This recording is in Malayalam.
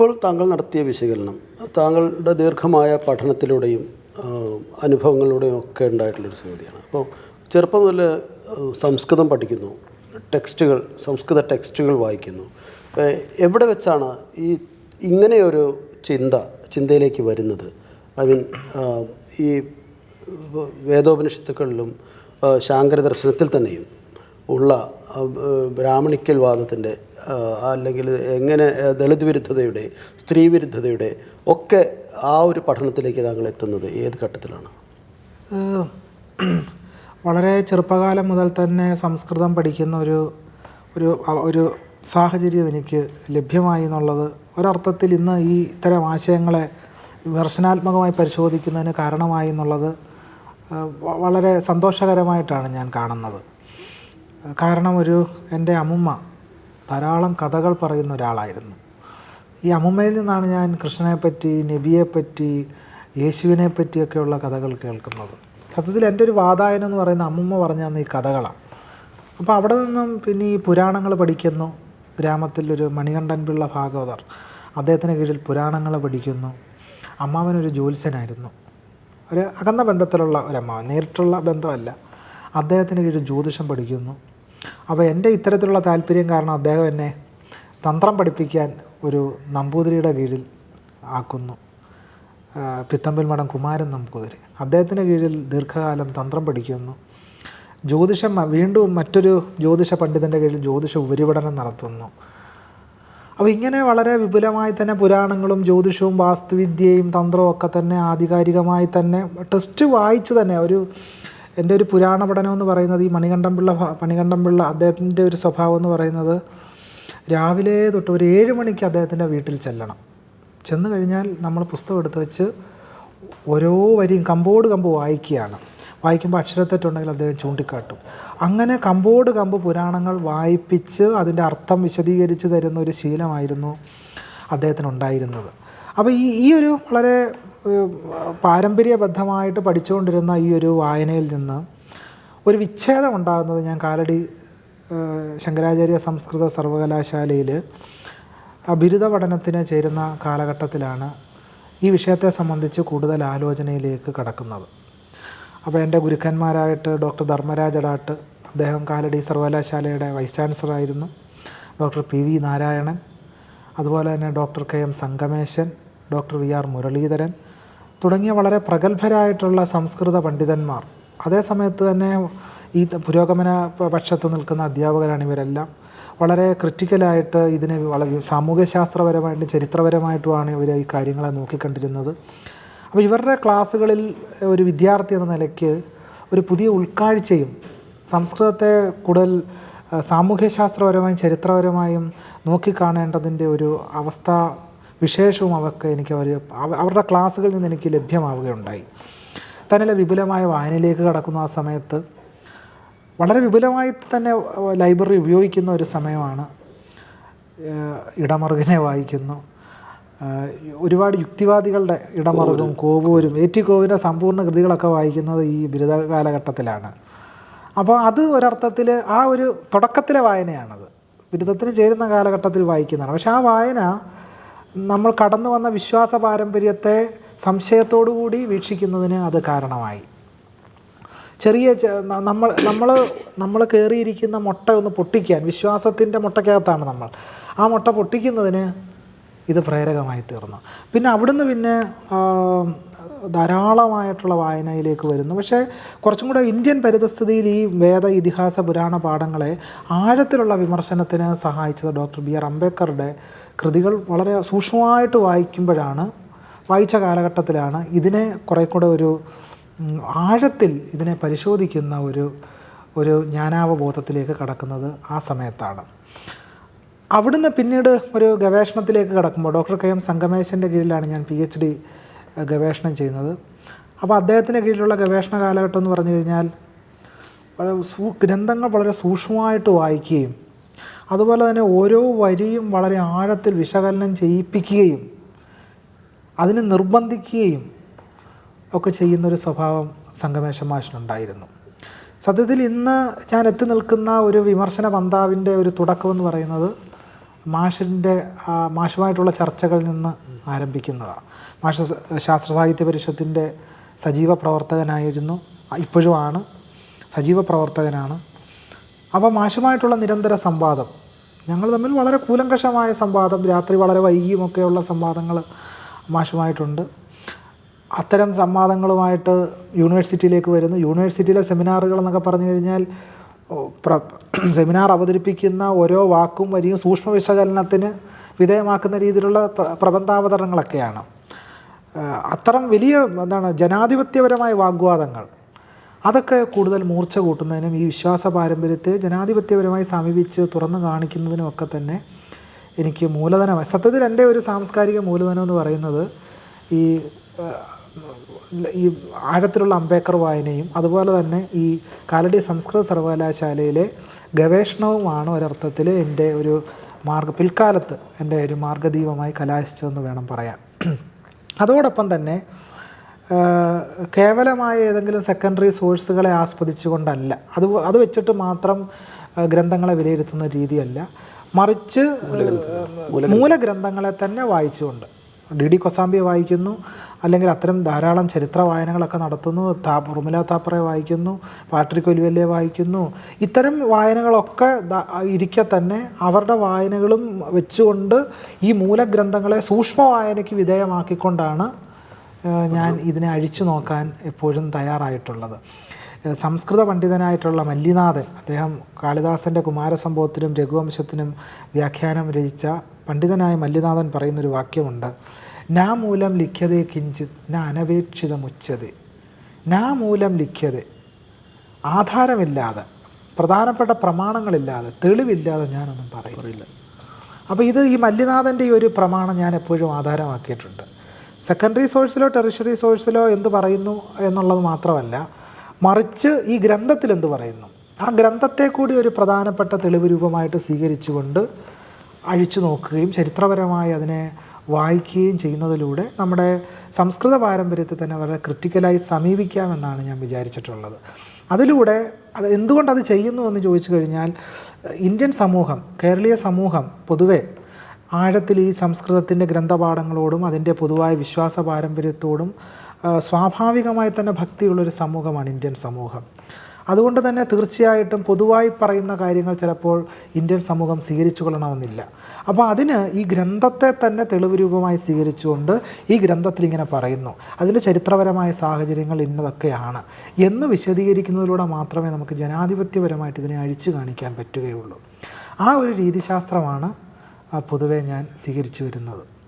ഇപ്പോൾ താങ്കൾ നടത്തിയ വിശകലനം താങ്കളുടെ ദീർഘമായ പഠനത്തിലൂടെയും അനുഭവങ്ങളിലൂടെയും ഒക്കെ ഉണ്ടായിട്ടുള്ളൊരു സംഗതിയാണ്. അപ്പോൾ ചെറുപ്പം മുതൽ സംസ്കൃതം പഠിക്കുന്നു ടെക്സ്റ്റുകൾ സംസ്കൃത ടെക്സ്റ്റുകൾ വായിക്കുന്നു. എവിടെ വെച്ചാണ് ഈ ഇങ്ങനെയൊരു ചിന്ത ചിന്തയിലേക്ക് വരുന്നത്? ഐ മീൻ ഈ വേദോപനിഷത്തുക്കളിലും ശാങ്കര ദർശനത്തിൽ തന്നെയും ഉള്ള ബ്രാഹ്മണിക്കൽ വാദത്തിന്റെ അല്ലെങ്കിൽ എങ്ങനെ ദളിത് വിരുദ്ധതയുടെ സ്ത്രീ വിരുദ്ധതയുടെ ഒക്കെ ആ ഒരു പഠനത്തിലേക്ക് താങ്കൾ എത്തുന്നത് ഏത് ഘട്ടത്തിലാണ്? വളരെ ചെറുപ്പകാലം മുതൽ തന്നെ സംസ്കൃതം പഠിക്കുന്ന ഒരു ഒരു ഒരു സാഹചര്യം എനിക്ക് ലഭ്യമായി എന്നുള്ളത് ഒരർത്ഥത്തിൽ ഇന്ന് ഈ ഇത്തരം ആശയങ്ങളെ വിമർശനാത്മകമായി പരിശോധിക്കുന്നതിന് കാരണമായി എന്നുള്ളത് വളരെ സന്തോഷകരമായിട്ടാണ് ഞാൻ കാണുന്നത്. കാരണം ഒരു എന്റെ അമ്മുമ്മ ധാരാളം കഥകൾ പറയുന്ന ഒരാളായിരുന്നു. ഈ അമ്മമ്മയിൽ നിന്നാണ് ഞാൻ കൃഷ്ണനെപ്പറ്റി നബിയെപ്പറ്റി യേശുവിനെ പറ്റിയൊക്കെയുള്ള കഥകൾ കേൾക്കുന്നത്. സത്യത്തിൽ എന്റെ ഒരു വാതായനം എന്ന് പറയുന്ന അമ്മമ്മ പറഞ്ഞു ഈ കഥകളാണ്. അപ്പോൾ അവിടെ നിന്നും പിന്നെ ഈ പുരാണങ്ങൾ പഠിക്കുന്നു. ഗ്രാമത്തിലൊരു മണികണ്ഠൻ പിള്ള ഭാഗവതർ അദ്ദേഹത്തിന് കീഴിൽ പുരാണങ്ങൾ പഠിക്കുന്നു. അമ്മാവനൊരു ജ്യോത്സ്യനായിരുന്നു. ഒരു അകന്ന ബന്ധത്തിലുള്ള ഒരമ്മാവൻ നേരിട്ടുള്ള ബന്ധമല്ല. അദ്ദേഹത്തിന് കീഴിൽ ജ്യോതിഷം പഠിക്കുന്നു. അപ്പോൾ എന്റെ ഇത്തരത്തിലുള്ള താല്പര്യം കാരണം അദ്ദേഹം എന്നെ തന്ത്രം പഠിപ്പിക്കാൻ ഒരു നമ്പൂതിരിയുടെ കീഴിൽ ആക്കുന്നു. പിത്തമ്പിൽ മഠം കുമാരൻ നമ്പൂതിരി. അദ്ദേഹത്തിന്റെ കീഴിൽ ദീർഘകാലം തന്ത്രം പഠിക്കുന്നു. ജ്യോതിഷം വീണ്ടും മറ്റൊരു ജ്യോതിഷ പണ്ഡിതന്റെ കീഴിൽ ജ്യോതിഷ ഉപരിപഠനം നടത്തുന്നു. അപ്പോൾ ഇങ്ങനെ വളരെ വിപുലമായി തന്നെ പുരാണങ്ങളും ജ്യോതിഷവും വാസ്തുവിദ്യയും തന്ത്രവും ഒക്കെ തന്നെ ആധികാരികമായി തന്നെ ടെസ്റ്റ് വായിച്ച് തന്നെ ഒരു എന്റെ ഒരു പുരാണ പഠനം എന്ന് പറയുന്നത് ഈ മണികണ്ഠൻ പിള്ള ഭ- മണികണ്ഠൻ പിള്ള അദ്ദേഹത്തിന്റെ ഒരു സ്വഭാവം എന്ന് പറയുന്നത് രാവിലെ തൊട്ട് ഒരു ഏഴ് മണിക്ക് അദ്ദേഹത്തിന്റെ വീട്ടിൽ ചെല്ലണം. ചെന്ന് കഴിഞ്ഞാൽ നമ്മൾ പുസ്തകം എടുത്ത് വെച്ച് ഓരോ വരിയും കമ്പോട് കമ്പ് വായിക്കുകയാണ്. വായിക്കുമ്പോൾ അക്ഷരത്തെറ്റുണ്ടെങ്കിൽ അദ്ദേഹം ചൂണ്ടിക്കാട്ടും. അങ്ങനെ കമ്പോട് കമ്പ് പുരാണങ്ങൾ വായിപ്പിച്ച് അതിന്റെ അർത്ഥം വിശദീകരിച്ച് തരുന്ന ഒരു ശീലമായിരുന്നു അദ്ദേഹത്തിനുണ്ടായിരുന്നത്. അപ്പോൾ ഈ ഈ ഒരു വളരെ പാരമ്പര്യബദ്ധമായിട്ട് പഠിച്ചുകൊണ്ടിരുന്ന ഈ ഒരു വായനയിൽ നിന്ന് ഒരു വിച്ഛേദം ഉണ്ടാകുന്നത് ഞാൻ കാലടി ശങ്കരാചാര്യ സംസ്കൃത സർവകലാശാലയിൽ ബിരുദ പഠനത്തിന് ചേരുന്ന കാലഘട്ടത്തിലാണ് ഈ വിഷയത്തെ സംബന്ധിച്ച് കൂടുതൽ ആലോചനയിലേക്ക് കടക്കുന്നത്. അപ്പോൾ എന്റെ ഗുരുക്കന്മാരായിട്ട് ഡോക്ടർ ധർമ്മരാജ് അടാട്ട് അദ്ദേഹം കാലടി സർവകലാശാലയുടെ വൈസ് ചാൻസലറായിരുന്നു ഡോക്ടർ പി വി നാരായണൻ അതുപോലെ തന്നെ doctor K M Sangameshan doctor V R Muraleedharan തുടങ്ങിയ വളരെ പ്രഗത്ഭരായിട്ടുള്ള സംസ്കൃത പണ്ഡിതന്മാർ. അതേ സമയത്ത് തന്നെ ഈ പുരോഗമന പക്ഷത്ത് നിൽക്കുന്ന അധ്യാപകരാണ് ഇവരെല്ലാം. വളരെ ക്രിറ്റിക്കലായിട്ട് ഇതിനെ വളരെ സാമൂഹ്യശാസ്ത്രപരമായിട്ട് ചരിത്രപരമായിട്ടുമാണ് ഇവർ ഈ കാര്യങ്ങളെ നോക്കിക്കണ്ടിരുന്നത്. അപ്പോൾ ഇവരുടെ ക്ലാസ്സുകളിൽ ഒരു വിദ്യാർത്ഥി എന്ന നിലയ്ക്ക് ഒരു പുതിയ ഉൾക്കാഴ്ചയും സംസ്കൃതത്തെ കൂടുതൽ സാമൂഹ്യശാസ്ത്രപരമായും ചരിത്രപരമായും നോക്കിക്കാണേണ്ടതിന്റെ ഒരു അവസ്ഥ വിശേഷവും അവർക്ക് എനിക്ക് അവർ അവരുടെ ക്ലാസ്സുകളിൽ നിന്ന് എനിക്ക് ലഭ്യമാവുകയുണ്ടായി. തന്നെ വിപുലമായ വായനയിലേക്ക് കടക്കുന്ന ആ സമയത്ത് വളരെ വിപുലമായി തന്നെ ലൈബ്രറി ഉപയോഗിക്കുന്ന ഒരു സമയമാണ് ഇടമറുകിനെ വായിക്കുന്നു. ഒരുപാട് യുക്തിവാദികളുടെ ഇടമറുകും കോവൂരും എ ടി കോവിന്റെ സമ്പൂർണ കൃതികളൊക്കെ വായിക്കുന്നത് ഈ ബിരുദ കാലഘട്ടത്തിലാണ് അപ്പോൾ അത് ഒരർത്ഥത്തിൽ ആ ഒരു തുടക്കത്തിലെ വായനയാണത്. ബിരുദത്തിന് ചേരുന്ന കാലഘട്ടത്തിൽ വായിക്കുന്നതാണ്. പക്ഷേ ആ വായന നമ്മൾ കടന്നു വന്ന വിശ്വാസ പാരമ്പര്യത്തെ സംശയത്തോടുകൂടി വീക്ഷിക്കുന്നതിന് അത് കാരണമായി. ചെറിയ നമ്മൾ നമ്മൾ നമ്മൾ കയറിയിരിക്കുന്ന മുട്ട ഒന്ന് പൊട്ടിക്കാൻ വിശ്വാസത്തിന്റെ മുട്ടയ്ക്കകത്താണ് നമ്മൾ. ആ മുട്ട പൊട്ടിക്കുന്നതിന് ഇത് പ്രേരകമായി തീർന്നു. പിന്നെ അവിടുന്ന് പിന്നെ ധാരാളമായിട്ടുള്ള വായനയിലേക്ക് വരുന്നു. പക്ഷേ കുറച്ചും കൂടെ ഇന്ത്യൻ പരിതസ്ഥിതിയിൽ ഈ വേദ ഇതിഹാസ പുരാണ പാഠങ്ങളെ ആഴത്തിലുള്ള വിമർശനത്തിന് സഹായിച്ചത് ഡോക്ടർ ബി ആർ അംബേദ്കറുടെ കൃതികൾ വളരെ സൂക്ഷ്മമായിട്ട് വായിക്കുമ്പോഴാണ് വായിച്ച കാലഘട്ടത്തിലാണ് ഇതിനെ കുറേ കൂടെ ഒരു ആഴത്തിൽ ഇതിനെ പരിശോധിക്കുന്ന ഒരു ഒരു ജ്ഞാനാവബോധത്തിലേക്ക് കടക്കുന്നത് ആ സമയത്താണ്. അവിടുന്ന് പിന്നീട് ഒരു ഗവേഷണത്തിലേക്ക് കടക്കുമ്പോൾ ഡോക്ടർ കെ എം സംഗമേശന്റെ കീഴിലാണ് ഞാൻ പി എച്ച് ഡി ഗവേഷണം ചെയ്യുന്നത്. അപ്പോൾ അദ്ദേഹത്തിന്റെ കീഴിലുള്ള ഗവേഷണ കാലഘട്ടം എന്ന് പറഞ്ഞു കഴിഞ്ഞാൽ വളരെ ഗ്രന്ഥങ്ങൾ വളരെ സൂക്ഷ്മമായിട്ട് വായിക്കുകയും അതുപോലെ തന്നെ ഓരോ വരിയും വളരെ ആഴത്തിൽ വിശകലനം ചെയ്യിപ്പിക്കുകയും അതിനെ നിർബന്ധിക്കുകയും ഒക്കെ ചെയ്യുന്നൊരു സ്വഭാവം സംഗമേശ മാഷിനുണ്ടായിരുന്നു. സത്യത്തിൽ ഇന്ന് ഞാൻ എത്തി നിൽക്കുന്ന ഒരു വിമർശന പന്താവിന്റെ ഒരു തുടക്കമെന്ന് പറയുന്നത് മാഷിന്റെ മാഷുമായിട്ടുള്ള ചർച്ചകളിൽ നിന്ന് ആരംഭിക്കുന്നതാണ് മാഷ് ശാസ്ത്ര സാഹിത്യ പരിഷത്തിന്റെ സജീവ പ്രവർത്തകനായിരുന്നു ഇപ്പോഴുമാണ് സജീവ പ്രവർത്തകനാണ് അപ്പോൾ മാഷുമായിട്ടുള്ള നിരന്തര സംവാദം. ഞങ്ങൾ തമ്മിൽ വളരെ കൂലങ്കഷമായ സംവാദം രാത്രി വളരെ വൈകിയുമൊക്കെയുള്ള സംവാദങ്ങൾ മാഷുമായിട്ടുണ്ട് അത്തരം സംവാദങ്ങളുമായിട്ട് യൂണിവേഴ്സിറ്റിയിലേക്ക് വരുന്നു. യൂണിവേഴ്സിറ്റിയിലെ സെമിനാറുകൾ എന്നൊക്കെ പറഞ്ഞു കഴിഞ്ഞാൽ സെമിനാർ അവതരിപ്പിക്കുന്ന ഓരോ വാക്കും വരിയും സൂക്ഷ്മ വിശകലനത്തിന് വിധേയമാക്കുന്ന രീതിയിലുള്ള പ്ര- പ്രബന്ധാവതരണങ്ങളൊക്കെയാണ്. അത്തരം വലിയ എന്താണ് ജനാധിപത്യപരമായ വാഗ്വാദങ്ങൾ അതൊക്കെ കൂടുതൽ മൂർച്ച കൂട്ടുന്നതിനും ഈ വിശ്വാസ പാരമ്പര്യത്തെ ജനാധിപത്യപരമായി സമീപിച്ച് തുറന്നു കാണിക്കുന്നതിനും ഒക്കെ തന്നെ എനിക്ക് മൂലധനമായി സത്യത്തിൽ എന്റെ ഒരു സാംസ്കാരിക മൂലധനം എന്ന് പറയുന്നത് ഈ ഈ ആഴത്തിലുള്ള അംബേക്കർ വായനയും അതുപോലെ തന്നെ ഈ കാലടി സംസ്കൃത സർവകലാശാലയിലെ ഗവേഷണവുമാണ് ഒരർത്ഥത്തിൽ എന്റെ ഒരു മാർഗ പിൽക്കാലത്ത് എന്റെ ഒരു മാർഗദീപമായി കലാശിച്ചതെന്ന് വേണം പറയാൻ. അതോടൊപ്പം തന്നെ കേവലമായ ഏതെങ്കിലും സെക്കൻഡറി സോഴ്സുകളെ ആസ്വദിച്ചുകൊണ്ടല്ല. അത് അത് വെച്ചിട്ട് മാത്രം ഗ്രന്ഥങ്ങളെ വിലയിരുത്തുന്ന രീതിയല്ല. മറിച്ച് മൂലഗ്രന്ഥങ്ങളെ തന്നെ വായിച്ചുകൊണ്ട്. ഡി ഡി കൊസാമ്പി വായിക്കുന്നു അല്ലെങ്കിൽ അത്തരം ധാരാളം ചരിത്ര വായനകളൊക്കെ നടത്തുന്നു താ ഉർമില താപ്പറെ വായിക്കുന്നു പാട്രിക് ഒലിവല്ലെ വായിക്കുന്നു. ഇത്തരം വായനകളൊക്കെ ഇരിക്കെ തന്നെ അവരുടെ വായനകളും വെച്ചുകൊണ്ട് ഈ മൂലഗ്രന്ഥങ്ങളെ സൂക്ഷ്മ വായനയ്ക്ക് വിധേയമാക്കിക്കൊണ്ടാണ് ഞാൻ ഇതിനെ അഴിച്ചു നോക്കാൻ എപ്പോഴും തയ്യാറായിട്ടുള്ളത്. സംസ്കൃത പണ്ഡിതനായിട്ടുള്ള മല്ലിനാഥൻ അദ്ദേഹം കാളിദാസന്റെ കുമാരസംഭവത്തിനും രഘുവംശത്തിനും വ്യാഖ്യാനം രചിച്ച പണ്ഡിതനായ മല്ലിനാഥൻ പറയുന്നൊരു വാക്യമുണ്ട്. നാ മൂലം ലിഖ്യതേ കിഞ്ചിത് ന അനപേക്ഷിതമുച്ചതേ നാ മൂലം ലിഖ്യതേ. ആധാരമില്ലാതെ പ്രധാനപ്പെട്ട പ്രമാണങ്ങളില്ലാതെ തെളിവില്ലാതെ ഞാനൊന്നും പറയില്ല. അപ്പോൾ ഇത് ഈ മല്ലിനാഥന്റെ ഈ ഒരു പ്രമാണം ഞാൻ എപ്പോഴും ആധാരമാക്കിയിട്ടുണ്ട്. സെക്കൻഡറി സോഴ്സിലോ ടെറിഷറി സോഴ്സിലോ എന്ത് പറയുന്നു എന്നുള്ളത് മാത്രമല്ല മറിച്ച് ഈ ഗ്രന്ഥത്തിൽ എന്ത് പറയുന്നു? ആ ഗ്രന്ഥത്തെ കൂടി ഒരു പ്രധാനപ്പെട്ട തെളിവ് രൂപമായിട്ട് സ്വീകരിച്ചുകൊണ്ട് അഴിച്ചു നോക്കുകയും ചരിത്രപരമായി അതിനെ വായിക്കുകയും ചെയ്യുന്നതിലൂടെ നമ്മുടെ സംസ്കൃത പാരമ്പര്യത്തെ തന്നെ വളരെ ക്രിട്ടിക്കലായി സമീപിക്കാമെന്നാണ് ഞാൻ വിചാരിച്ചിട്ടുള്ളത്. അതിലൂടെ അത് എന്തുകൊണ്ട് അത് ചെയ്യുന്നു എന്ന് ചോദിച്ചു കഴിഞ്ഞാൽ ഇന്ത്യൻ സമൂഹം കേരളീയ സമൂഹം പൊതുവെ ആഴത്തിൽ ഈ സംസ്കൃതത്തിന്റെ ഗ്രന്ഥപാഠങ്ങളോടും അതിന്റെ പൊതുവായ വിശ്വാസ പാരമ്പര്യത്തോടും സ്വാഭാവികമായി തന്നെ ഭക്തിയുള്ളൊരു സമൂഹമാണ് ഇന്ത്യൻ സമൂഹം. അതുകൊണ്ട് തന്നെ തീർച്ചയായിട്ടും പൊതുവായി പറയുന്ന കാര്യങ്ങൾ ചിലപ്പോൾ ഇന്ത്യൻ സമൂഹം സ്വീകരിച്ചു കൊള്ളണമെന്നില്ല. അപ്പോൾ അതിന് ഈ ഗ്രന്ഥത്തെ തന്നെ തെളിവ് രൂപമായി സ്വീകരിച്ചുകൊണ്ട് ഈ ഗ്രന്ഥത്തിൽ ഇങ്ങനെ പറയുന്നു. അതിന്റെ ചരിത്രപരമായ സാഹചര്യങ്ങൾ ഇന്നതൊക്കെയാണ്. എന്ന് വിശദീകരിക്കുന്നതിലൂടെ മാത്രമേ നമുക്ക് ജനാധിപത്യപരമായിട്ട് ഇതിനെ അഴിച്ചു കാണിക്കാൻ പറ്റുകയുള്ളൂ. ആ ഒരു രീതിശാസ്ത്രമാണ് പൊതുവെ ഞാൻ സ്വീകരിച്ചു വരുന്നത്.